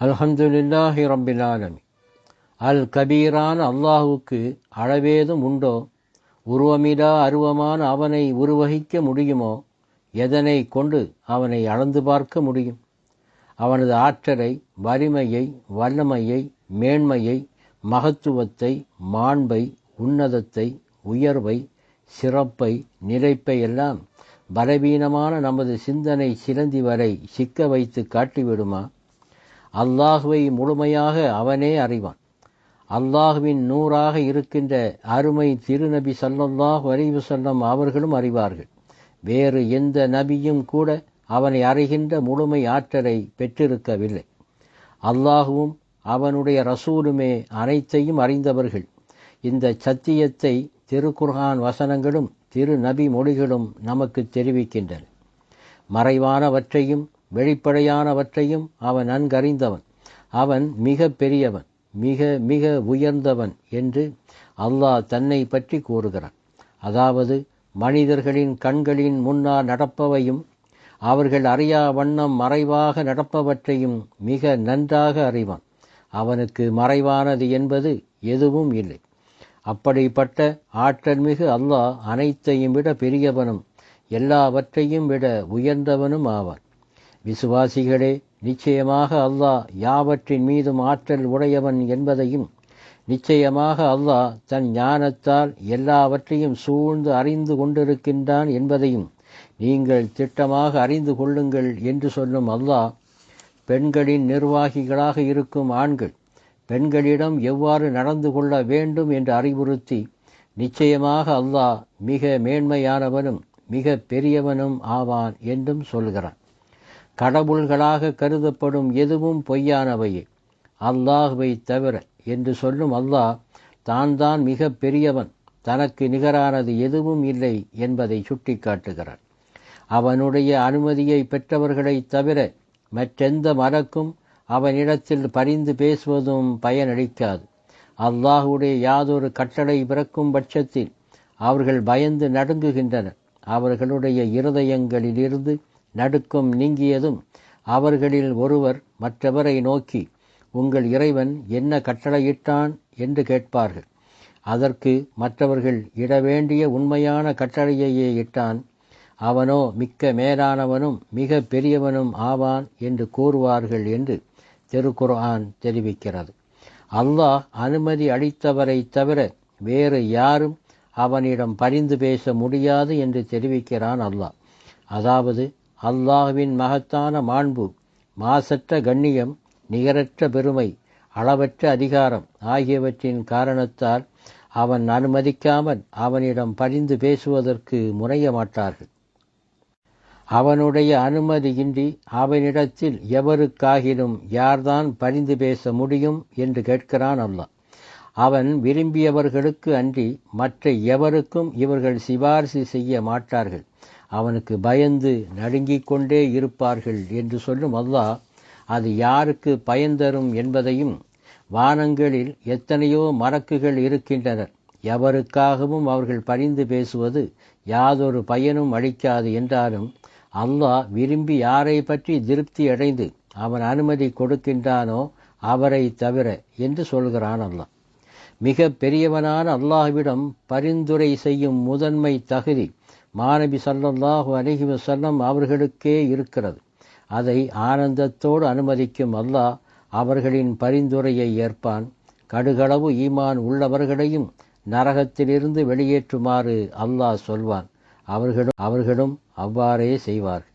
அல்ஹம்துலில்லாஹி ரப்பில் அல் கபீரான அல்லாஹுக்கு அளவேதும் உண்டோ? உருவமிலா அருவமான அவனை உருவகிக்க முடியுமோ? எதனை கொண்டு அவனை அளந்து பார்க்க முடியும்? அவனது ஆற்றலை வலிமையை வல்லமையை மேன்மையை மகத்துவத்தை மாண்பை உன்னதத்தை உயர்வை சிறப்பை நிலைப்பை எல்லாம் பலவீனமான நமது சிந்தனை சிலந்தி வரை சிக்க வைத்து காட்டிவிடுமா? அல்லாஹுவை முழுமையாக அவனே அறிவான். அல்லாஹுவின் நூறாக இருக்கின்ற அருமை திருநபி சல்லல்லாஹ் அலைஹி செல்லம் அவர்களும் அறிவார்கள். வேறு எந்த நபியும் கூட அவனை அறிகின்ற முழுமை ஆற்றலை பெற்றிருக்கவில்லை. அல்லாஹுவும் அவனுடைய ரசூலுமே அனைத்தையும் அறிந்தவர்கள். இந்த சத்தியத்தை திருக்குர்ஹான் வசனங்களும் திரு நபி மொழிகளும் நமக்கு தெரிவிக்கின்றன. மறைவானவற்றையும் வெளிப்படையானவற்றையும் அவன் நன்கறிந்தவன் அவன் மிக பெரியவன் மிக மிக உயர்ந்தவன் என்று அல்லாஹ் தன்னை பற்றி கூறுகிறான். அதாவது மனிதர்களின் கண்களின் முன்னால் நடப்பவையும் அவர்கள் அறியா வண்ணம் மறைவாக நடப்பவற்றையும் மிக நன்றாக அறிவான். அவனுக்கு மறைவானது என்பது எதுவும் இல்லை. அப்படிப்பட்ட ஆற்றல் மிகு அல்லாஹ் அனைத்தையும் விட பெரியவனும் எல்லாவற்றையும் விட உயர்ந்தவனும் ஆவான். விசுவாசிகளே நிச்சயமாக அல்லாஹ் யாவற்றின் மீதும் ஆற்றல் உடையவன் என்பதையும் நிச்சயமாக அல்லாஹ் தன் ஞானத்தால் எல்லாவற்றையும் சூழ்ந்து அறிந்து கொண்டிருக்கின்றான் என்பதையும் நீங்கள் திட்டமாக அறிந்து கொள்ளுங்கள் என்று சொல்லும் அல்லாஹ் பெண்களின் நிர்வாகிகளாக இருக்கும் ஆண்கள் பெண்களிடம் எவ்வாறு நடந்து கொள்ள வேண்டும் என்று அறிவுறுத்தி நிச்சயமாக அல்லாஹ் மிக மேன்மையானவனும் மிக பெரியவனும் ஆவான் என்றும் சொல்கிறான். கடவுள்களாக கருதப்படும் எதுவும் பொய்யானவையே. அல்லாஹுவை தவிர என்று சொல்லும் அல்லாஹ் தான் தான் மிக பெரியவன். தனக்கு நிகரானது எதுவும் இல்லை என்பதை சுட்டிக்காட்டுகிறான். அவனுடைய அனுமதியை பெற்றவர்களைத் தவிர மற்றெந்த மரக்கும் அவனிடத்தில் பரிந்து பேசுவதும் பயனளிக்காது. அல்லாஹுடைய யாதொரு கட்டளை பிறக்கும் பட்சத்தில் அவர்கள் பயந்து நடுங்குகின்றனர். அவர்களுடைய இருதயங்களிலிருந்து நடுக்கம் நீங்கியதும் அவர்களில் ஒருவர் மற்றவரை நோக்கி உங்கள் இறைவன் என்ன கட்டளையிட்டான்? என்று கேட்பார்கள். அதற்கு மற்றவர்கள் இட வேண்டிய உண்மையான கட்டளையையே இட்டான். அவனோ மிக்க மேலானவனும் மிக பெரியவனும் ஆவான் என்று கூறுவார்கள் என்று திருக்குர்ஆன் தெரிவிக்கிறது. அல்லாஹ் அனுமதி அளித்தவரை தவிர வேறு யாரும் அவனிடம் பரிந்து பேச முடியாது என்று தெரிவிக்கிறான் அல்லாஹ். அதாவது அல்லாஹ்வின் மகத்தான மாண்பு மாசற்ற கண்ணியம் நிகரற்ற பெருமை அளவற்ற அதிகாரம் ஆகியவற்றின் காரணத்தால் அவன் அனுமதிக்காமல் அவனிடம் பரிந்து பேசுவதற்கு முனைய மாட்டார்கள். அவனுடைய அனுமதியின்றி அவனிடத்தில் எவருக்காகிலும் யார்தான் பரிந்து பேச முடியும் என்று கேட்கிறான் அல்லாஹ். அவன் விரும்பியவர்களுக்கு அன்றி மற்ற எவருக்கும் இவர்கள் சிபாரிசு செய்ய மாட்டார்கள். அவனுக்கு பயந்து நடுங்கிக் கொண்டே இருப்பார்கள் என்று சொல்லும் அல்லாஹ் அது யாருக்கு பயன்தரும் என்பதையும் வானங்களில் எத்தனையோ மரக்குகள் இருக்கின்றனர் எவருக்காகவும் அவர்கள் பரிந்து பேசுவது யாதொரு பயனும் அளிக்காது என்றாலும் அல்லாஹ் விரும்பி யாரை பற்றி திருப்தி அடைந்து அவன் அனுமதி கொடுக்கின்றானோ அவரை தவிர என்று சொல்கிறான் அல்லாஹ். மிக பெரியவனான அல்லாஹ்விடம் பரிந்துரை செய்யும் முதன்மை தகுதி மாணவி சல்லல்லாஹு அலஹி வசல்லம் அவர்களுக்கே இருக்கிறது. அதை ஆனந்தத்தோடு அனுமதிக்கும் அல்லாஹ் அவர்களின் பரிந்துரையை ஏற்பான். கடுகளவு ஈமான் உள்ளவர்களையும் நரகத்திலிருந்து வெளியேற்றுமாறு அல்லாஹ் சொல்வான். அவர்களும் அவர்களும் அவ்வாறே செய்வார்கள்.